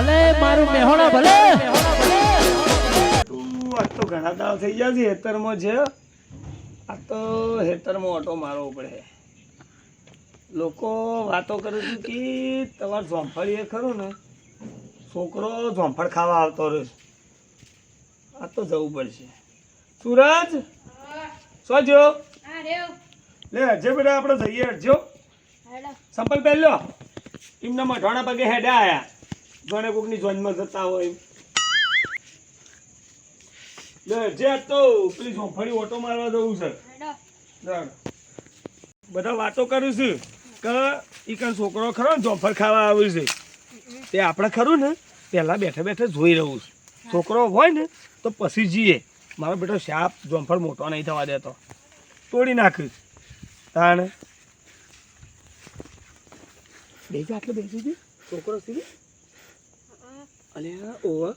ભલે મારું મેહોણા ભલે. તું આજ તો ઘણા દાવ થઈ ગયા છે હેતરમાં છે આ તો હેતરમાં ઓટો મારવો પડે. લોકો વાતો કરે છે કે તમારે જોંફળ એ ખરું ને છોકરો જોંફળ ખાવા આવતો રહે આ તો જવું પડશે. સુરજ? સોજો જો લે હજે બેટા આપણે જઈએ હટજો. સંપલ પહેલો એમના મઠવાના પગે હેડા આયા. જોને કોકની જોઈનમાં જતા હોય. લે જે તો પેલી ઝોંફળી ઓટો મારવા જવું છે. બધા વાતો કરું છું કે એ કઈ છોકરો ખરો ને જોફર ખાવા આવ્યું છે. તે આપણે ખરું ને? પહેલા બેઠે બેઠે જોઈ રહ્યું છે. છોકરો હોય ને તો પછી જઈએ. મારો બેટો શાપ જોફર મોટો નહીં થવા દેતો. તોડી નાખીશ તાણે. બેસી આટલે બેસી છોકરો સીધી. અલે ઓવા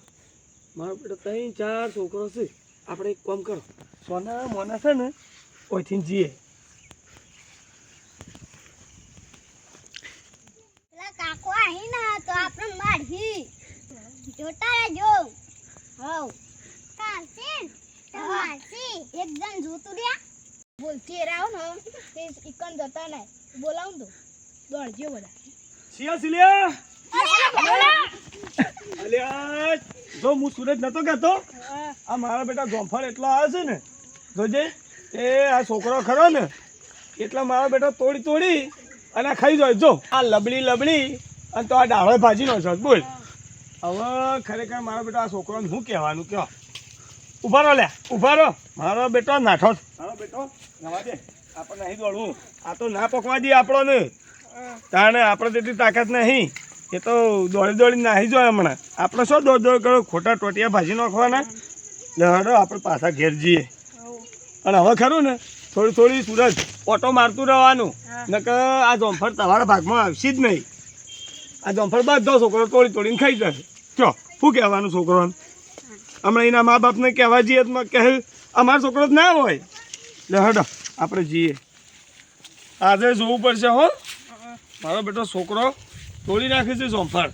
મારો બેટો ત્રણ ચાર છોકરો છે. આપણે એક કામ કરો સોના મોના છે ને ઓયથી જઈએ કાકો આહી ના તો આપણે મારહી જોતા રહેજો. હવ. કાલસે તમારસી એક જોતું રહ્યા. બોલતી રાવ ને ઇકન જતા નહીં. બોલાવું તો. દોડજો બધા. સિયા સિલિયા અલ્યા, જો હું સુરજ નતો કહેતો, આ મારા બેટા ગોંફળ એટલો આવે છે ને જોજે એ આ છોકરો ખરો ને, એટલા મારા બેટા તોડી તોડી અને ખાઈ જાય, જો. આ લબડી લબડી અને તો આ ડાળો ભાજી નો છો, બોલ. હવે ખરેખર મારો બેટા આ છોકરોને શું કહેવાનું કહો? ઊભા રહો લે ઊભા રહો. મારો બેટો નાઠો. મારો બેટો, નવા દે. આપણે નહીં દોડવું. આ તો ના પકવા દઈએ આપણો ને તાણે આપણે તેટલી તાકાત નહીં. એ તો દોડી દોડી નાહી જોયા હમણાં. આપણે શું દોડ દોડ કરો ખોટા ટોટિયા ભાજી નાખવાના? હડો આપણે પાછા ઘેર જઈએ. અને હવે ખરું ને થોડી થોડી સુરજ ઓટો મારતું રહેવાનું. નકર આ જોંફળ તમારા ભાગમાં આવશે જ નહીં. આ જોંફળ બધો છોકરો તોડી તોડીને ખાઈ જશે. ચો શું કહેવાનું છોકરોને હમણાં એના મા બાપને કહેવા જઈએ તો કહે અમારો છોકરો ના હોય. લે હડો આપણે જઈએ. આજે જોવું પડશે હો. મારો બેટો છોકરો તોડી નાખે છે જોંફળ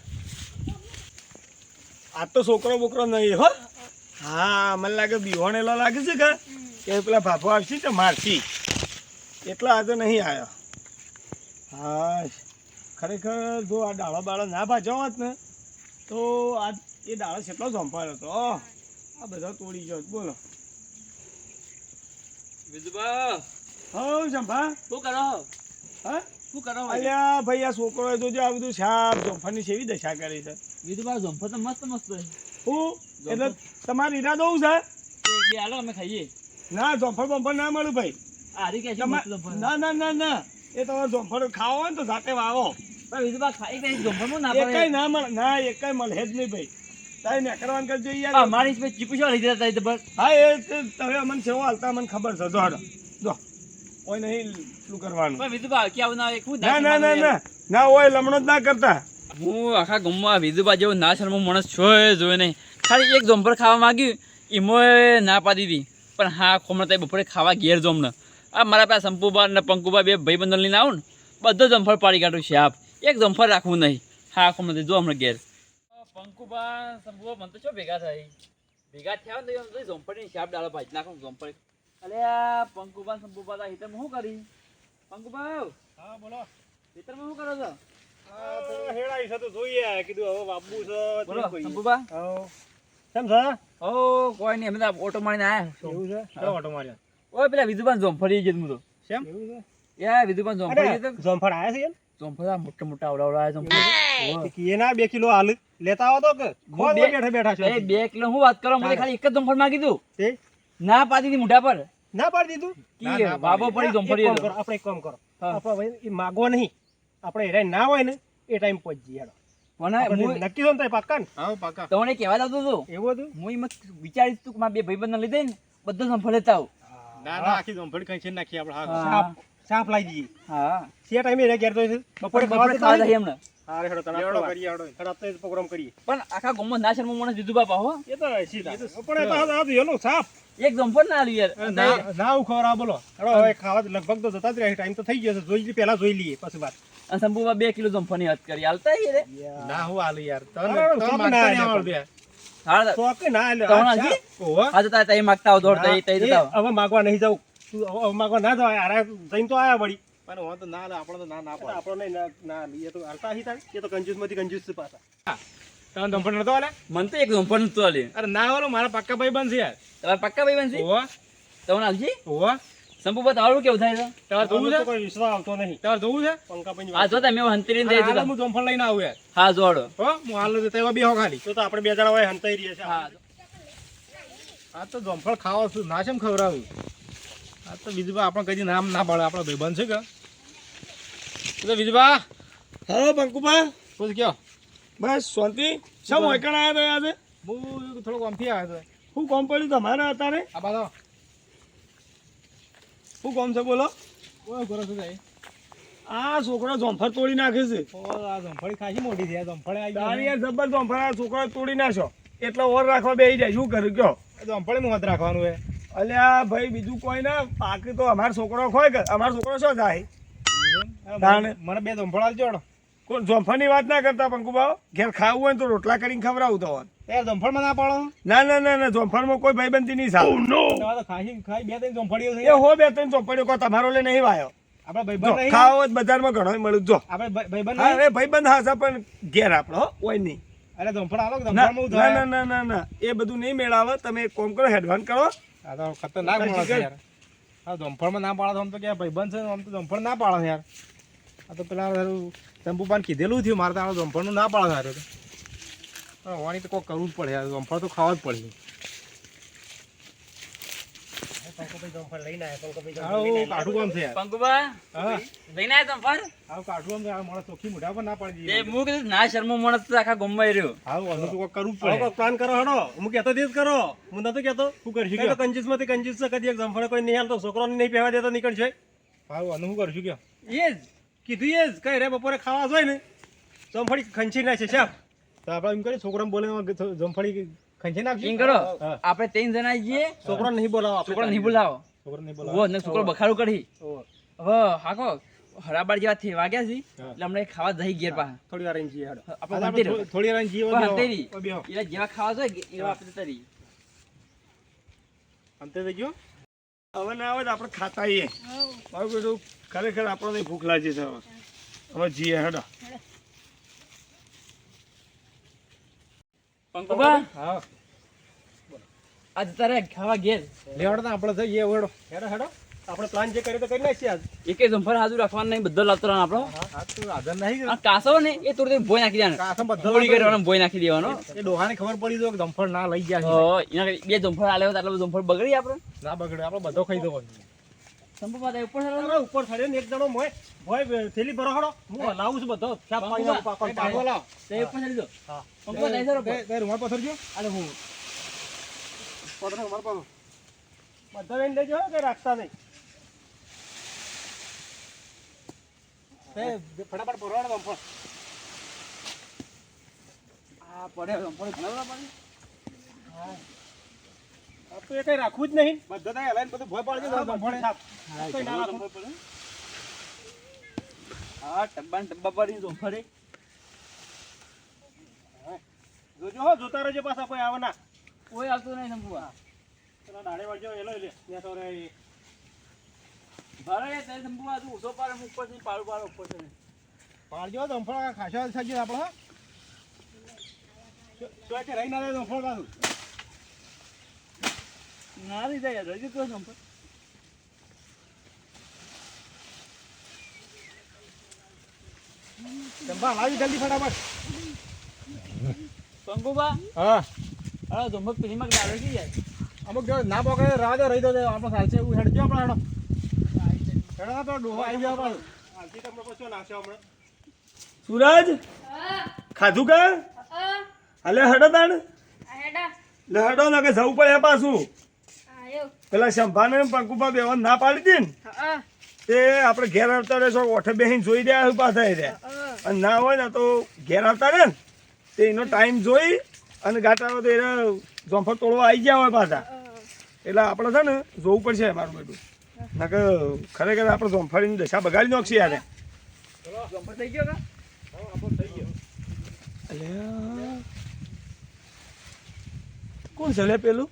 આ તો છોકરો બોકરો નહીં હો. હા મને લાગે બિહોણેલો લાગે છે કે? કે પેલા ભાભો આવશે તો મારશી? એટલા આજે નહીં આવ્યો. હા ખરેખર જો આ ડાળો બાળો ના ભાજો હોત ને તો આ એ ડાળો કેટલો સંભાળ્યો હતો આ બધા તોડી ગયો. બોલો. વિધુબા હો સંભા શું કરો? હા? શું કરો અલ્યા ભાઈ આ છોકરો જોજો આ બધું સાપ જોંફળની સેવી દશા કરી છે. વિધુબા જંફો તો મસ્ત મસ્ત છે. હું? એટલે તમારો ઈરાદો શું છે? બે હાલો અમે ખાઈએ. ના ના ભાઈ. આરી કે ના ના ના ના. એ તમારે જોંફળ ખાવો હોય ને તો જાતે વાવો. પણ ખાઈ કઈ ના પડે. ના મળે. ના મળે જ નહીં ભાઈ. તારે નેકરવાન કરજો યાર? મારી સ્પેસ ચીપુ શું તો હા એ તમે અમને સેવો હાલતા મને ખબર છે. જો જો. કોઈ નહીં શું કરવાનું? પણ વિધુભા કે આવું ના એક હું ના ના ના ના ના. ઓય લમણો જ ના કરતા. હું આખા ગામમાં વિધુભા જેવો ના શર્મો માણસ છો જોયો નહીં. ખાલી એક જમ્પર ખાવા માંગ્યું એમાં ના પાડી દીધી. પણ હા ખોમણ ત્યાં બપોરે ખાવા ઘેર જોમને આ મારા પાસે સંપુબા ને પંકુબા બે ભાઈ બંધન લઈને આવું ને બધો જંફર પાડી કાઢું છે આપ. એક જંફર રાખવું નહીં. હા ખોમણ જો હમણાં ઘેર. પંકુબા સંપુબા મને તો છો ભેગા થાય? ભેગા થયા ને તો જંફરની શાપ ડાળો ભાજી નાખો જંફર અલે આ પંકુબા સંપુબા તા હિતરમાં શું કરી? પંકુબા હા બોલો. હિતર શું કરો છો? હેડાઈ છે તો જોઈએ કીધું હવે વાપવું છે બોલો સંપુબા કેમ છે? ઓ કોઈ નહીં અમે તો ઓટો મારીને આયા એવું છે? હા. ઓટો માર્યો? ઓય પેલા વિધુબાન જોમફળી ગયો તો. કેમ? એવું છે યા વિધુબાન જોમફળી ગયો જોમફળ આયા છે જોમફળ મોટા મોટા આવડા આવડા જોમફળી કે બે કિલો હાલ લેતા આવો તો કે? બે- બેઠા બેઠા અરે બે કિલો હું વાત કરો મને ખાલી એક જ જોમફળ માંગી તે? ના પાડી દીધી મુઢા પર? ના પાડી દીધું? કી બાબો પડી જોમફળી કરો, આપણે એક કામ કરો. આપણે ભાઈ ઈ માગો નહીં. આપણે હેરાન ના હોય ને એ ટાઈમ પહોંચી જઈએ હેડો. પણ આપણે હું નક્કી છો ને હા પાક્કા. તમને કહેવા જતો હતો એવું હતું? હું એમ વિચારીશ તું કે મારા બે ભાઈબંધને લીધે ને બધો લેતા આવું ના ના આખી સંભળ કઈ છે નાખી આપણે હા. સાપ પલાઈ લાવી દઈએ હા. સે ટાઈમે રે ઘેર તો બપોરે બપોરે બપોરે ખાવા જઈએ હમણાં. હા હેડો તને હેડો કરીએ. હેડો. હેડો આપણે પ્રોગ્રામ કરીએ. પણ આખા ગામમાં ના શર્મો મને દીધું બાપા હો. એ તો સીધા. તો આ તો હેલો સાપ એક જોમફળ ના આલ્યું યાર. ના. ના ઉખવરા બોલો. હેડો હવે ખાવા તો લગભગ તો જતા જ રહે ટાઈમ તો થઈ ગયો છે. જોઈ પહેલા જોઈ લઈએ પછી વાત. અને શંભુબા બે કિલો જમફળની હદ કરી. હાલતા રે. ના હું આલું યાર. તને માગતા ના આવડતું યાર. હાલ ના એટલે તમને આ હજી? ઓહો. હા તો તઈ માગતા આવો દોડ તઈ તઈ જતા હવે માગવા નહીં જાઉં. હવે ના જાવ આરા જઈને તો આયા વળી. પણ હું તો ના લે આપણે તો ના ના પડે. આપણો ના ના લઈએ તો હાલતા હી થાય. એ તો કંજૂસમાંથી કંજૂસ છે પાછા તમે ધંફળ નતો આલે મને તો એક જમફળ નતો આલે અરે ના વાલો મારા પક્કા ભાઈ બનશે યાર. તમારા પક્કા ભાઈ બનશે ઓહો તમને હાલશી? ઓહો શંભુબા તમારું કેવું થાય છે તમારે જોવું છે? કોઈ વિશ્વાસ આવતો નહીં. તમારે જોવું છે? પંકાભાઈની હા વાત. જો તમે હંતરીને દઈ હાલ હું જમફળ લઈને આવું યાર. હા જોડો. હો હું હાલ તો તેવા બે હો ખાલી. તો તો આપણે બે જણા હોય હંતાઈ રહીએ છે હા આ તો જમફળ ખાવા છું ના છે ખવડાવું? આ તો વિજબા આપણે કદી નામ ના પાડે આપણો ભાઈબંધ છે કે? એ તો બીજું હા પંકુભા પૂછ કયો? બસ શાંતિ. શા મોયકણ આયા તો આજે? હું થોડોક આમથી આવ્યો હતો. શું કોમ પડ્યું તમારે અત્યારે? આ બાદો શું કોમ છે બોલો. કોઈ કરો છો આ છોકરો જોંફર તોડી નાખે છે. આ જમફળી ખાસી મોટી છે આ જમફળે આવી તારી યાર જબર જોંફર આ છોકરો તોડી નાખ્યો. એટલે ઓર રાખવા બેસી જાય. શું કર્યું કયો? જમફળી નું રાખવાનું હે અલ્યા ભાઈ બીજું કોઈ ના. બાકી તો અમારો છોકરો ખોય કે? અમારો છોકરો શું થાય? મને બે જમફળ આલજો કોઈ જોંફરની વાત ના કરતા પંકુભાવ ઘેર ખાવું હોય તો રોટલા કરીને ખવડાવું તો યાર જમફળમાં ના પાડો. ના ના ના ના જોંફરમાં કોઈ ભાઈબંધી નહીં સાવ તો ખાસી ખાઈ બે ત્રણ જમફળીઓ છે હો બે ત્રણ કો તમારો લે નહીં વાયો. આપણે ભાઈબંધ ખાવો બજારમાં ઘણો મળ્યું. જો. આપણે ભાઈ- ભાઈબંધ હા ભાઈબંધ હાસા પણ ઘેર આપણો હો, હોય નહીં. અરે આલો ના ના ના ના. એ બધું નહીં મેળાવે. તમે એક કોમ કરો હેડવાન કરો. આ તો ખતરનાક માણસ છે યાર. આ જમફળમાં ના પાડો તો આમ તો કે ભાઈબંધ છે ને આમ તો જમફળ ના પાડો યાર. આ તો પેલા તારું ચંપુપાન કીધેલું થયું મારે તો આ જમફળનું ના પાડો યાર તો પણ વાણી તો કોઈ કરવું જ પડે યાર જમફળ તો ખાવા જ પડે આવું કાઠું કામ છે પંકુબા લઈને આવ્યા જમફળ આવું કાઠું કામ આ માણસ ચોખ્ખી મોઢા પર ના પાડી તે દઈએ કીધું ના શર્મો માણસ તો આખા ગોમમાં રહ્યો આવું આનું તો કરવું પડે કોઈક પ્લાન કરો હડો. હું કહેતો તે જ કરો. હું નતો કહેતો. શું કરશું કયો? માંથી કંજૂસ કદી એક જમફળે કોઈ નહીં હાલતો. છોકરાને નહીં પહેવા દેતો નીકળશે. આવું આનું શું કરશું કયો? એ જ કીધું એ જ કઈ રે બપોરે ખાવા જોઈએ ને. જમફળી ખંચી નાખે છે તો આપણે એમ કરીએ છોકરાને બોલે જમફળી ખંચી નાખશું કરો આપણે ત્રણ જણા જઈએ છોકરાને નહીં બોલાવો છોકરો નહીં બોલાવો. છોકરાને નહીં બોલાવો. ને છોકરો બખાડું કરી. હવે હાકો. હરાબાર જેવા થઈ વાગ્યા છે. એટલે હમણાં ખાવા જઈ ગેર પા થોડી વાર રહીને જઈએ આપણે આપણે હંતેરી. થો- થોડી વાર જીવો પણ બેહો. હંતેરી. ઓ બેહો. એટલે જેવા ખાવા જોઈએ એવા આપણે જતા અંતે થઈ ગયો હવે ના આવે આપણે ખાતા આવીએ ખરેખર આપણને ભૂખ લાગી છે હવે. હવે જીએ હેડો. પંકુબા હા. આજ તારે ખાવા ઘેર. લેવડો તો આપણે જઈએ વેડો હેડો હેડો. આપણે પ્લાન જે કર્યો તો કરી નાખીએ આજ. એકે જંફર હાજુ રાખવાનું નહીં બધો લાવતો રહેવાનો આપણો. આ તો આધાર નહીં. કાસો ને એ થોડી ભોય નાખી દેવાનો. કાસો બધો થોડી કરવાનો ભોય નાખી દેવાનો. એ ડોહાને ખબર પડી જો કે જંફર ના લઈ ગયા છે. હો, એના બે જંફર આલે તો આટલો જંફર બગડી આપણે. ના બગડે આપણે બધો ખાઈ દો પાછા ઉપર. હવે ઉપર થડે ને એક જણો મોય. ભોય થેલી ભરો હું હલાવું છું બધો. છાપ પાડી નાખું પાકડ પાડો. તે ઉપર ચાલી દો હા. પંકુ બા, ત્રણસો તે રૂમાલ પથરજો અરે હું. પકડો, મારો પકડો. બધા લઈને લેજો કે રાખતા નહીં. તે ફટાફટ આ પડે. આ તો એ કઈ રાખવું જ નહીં બધા તો હલાઈને બધું ભોય પાડજો હા. હા, ના. હા ટબ્બા ટબ્બા પડી જંફરે જોજો હો જોતા રહેજો પાછા કોઈ આવે ના કોઈ આવતું નહીં બા. પેલા દાડે વાળજો એલો લે ત્યાં તો રે ભારે તું પાડે, હું ઉપરથી પાડું પાડું ઉપરથી. પાડજો જમફળ ખાસા થઈ ગયું આપણે તો કે રહી ના રહે જમફળ પાછું ના રહી જાય યાર, હજી તો જંફર. જમફળ લાવી જલ્દી ફટાફટ. પંકુ બા, હા આ જંફર પેલીમાં છે યાર. અમુક જો ના પકડે રાજો રહી દો આપણો ચાલશે એવું હેડજો આપણે હેડો. હેડો તો ડોહો આવી જાવ પાછું આજથી તમને પછી નાખશે હમણાં? સુરજ? ખાધું કે? હાલે હડો તાણ. લે હડો ને કે જવું પડે પાછું. પેલા શંભાને પંકુપા બેવા ના પાડી હતી ને તે આપણે ઘેર આવતા રહેશો ઓઠે બેહીને જોઈ રહ્યા હોય પાછા રહ્યા. અને ના હોય ને તો ઘેર આવતા રહે ને તે એનો ટાઈમ જોઈ અને ગાટાનો તો એને જોંફર તોડવા આવી ગયા હોય પાછા. એટલે આપણે છે ને જોવું પડશે મારું બેટું ના કે ખરેખર આપણે જોંફળીની દશા બગાડી નાખશે યાર. જમ્પર થઈ ગયો કા? થઈ ગયો કોણ છે પેલું?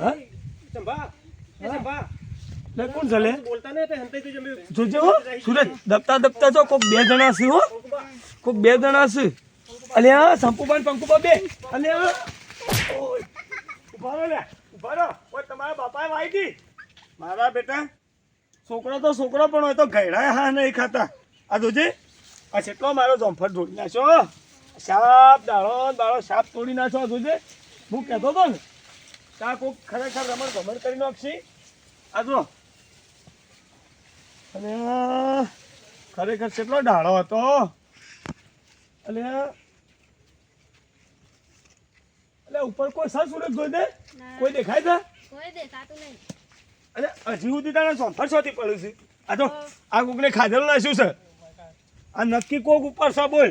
હા? એ ચંપા લે કોણ જલે બોલતા નહીં એટલે હંતાઈ તું જમ્યું. જોજે સુરજ દબતા દબતા જો કોક બે જણા છે હો. કોક બે જણા છે. અલ્યા સંપુબાન પંકુબા બે. અલ્યા ઊભા રહો લે. ઊભા રહો. ઓય તમારા બાપાએ વાઈ દી. મારા બેટા છોકરો તો છોકરો પણ હોય તો ઘયડા હા નહીં ખાતા. આ જોજે. આ કેટલો મારો જમફળ તોડી નાખ્યો સાપ દાળો ને દાળો સાપ તોડી નાખ્યો જોજે. હું કહેતો હતો ને આ કોક ખરેખર રમણ ભમણ કરી નાખશી? આ જો અને ખરેખર કેટલો ડાળો હતો આ- એટલે ઉપર કોઈ સર સુરત જોઈ દે? કોઈ દેખાય છે? કોઈ દેખાતું નહીં. અને હજી સુધી તારા સોફર સોથી પડ્યું છે. આ તો આ કોકને ખાધેલું નાખ્યું છે. આ નક્કી કોક ઉપર છે બોલ.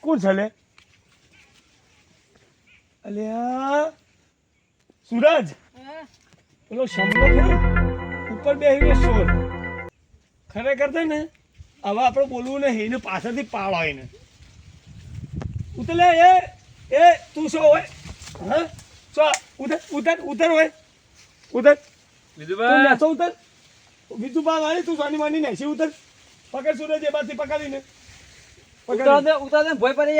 કોણ છે લે? અલ્યા સુરજ? પેલો શંભલો ખરો ઉપર બેહીને સોર ખરેખર છે ને હવે આપણે બોલવું નહીં એને પાછળથી પાડો એને. ઉતર લે એ એ તું શું હોય? હા? શું ઉતર ઉતર ઉતર હોય. ઉતર. બીજું વિધુભાઈ નેસો ઉતર. બીજું બા વાળી તું સાની માની નેસી ઉતર. પકડ સુરજ એ બાજથી પકડીને. ઉતાર પકડ. દે ઉતાર દે ભોય પડે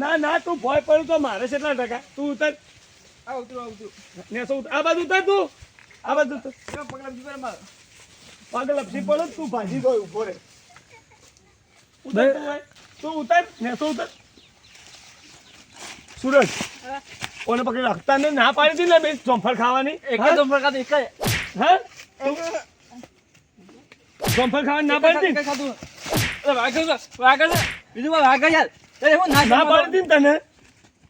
ના ના તું ભોય પડ્યું તો મારે છે એટલા ટકા? તું ઉતર. આ ઉતરો, ઉતરો. નેસો ઉતર આ બાજુ ઉતર તું. આ બાજુ ઉતર. જો પકડા બીજું કરે મારે. પગ લપસી પડો ને તું ભાજી દો ઊભો રે ઉતર તું ભાઈ. તું ઉતર. નેસો ઉતર? સુરજ. ઓને પકડી રાખતા ને? ના પાડી દીધી ને બે ચોંફળ ખાવાની? એક? જ જમ્પર ખાધું એક જ. હા? ખાવાની ના પાડી દીધી ખાધું. અરે વાગે છે વાગે છે. યાર. ના પાડી દીધી તને?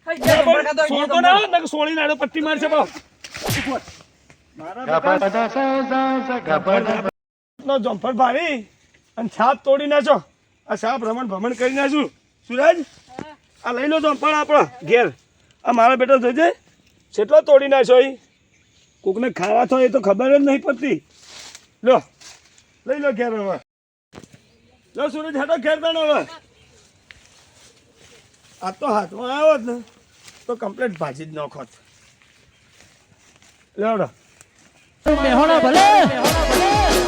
સોળતો ના હોય ને સોળી નાડો પટ્ટી મારશે બાપ. નો જમ્પર અને છાપ તોડી નાખો આ સાપ રમણ ભમણ કરી નાખશું સુરજ આ લઈ લો જમ્પર આપણો ઘેર. આ મારા બેટા જોઈજે કેટલો તોડી નાખ્યો એ કોકને ખાવા તો એ તો ખબર જ નહીં પડતી. લો લઈ લો ઘેર હવે. લો સુરજ હેઠો ઘેર તને હવે. આ તો હાથમાં આવ્યો જ ને. તો કમ્પ્લીટ ભાજી જ નાખો લેવડો. ભલે.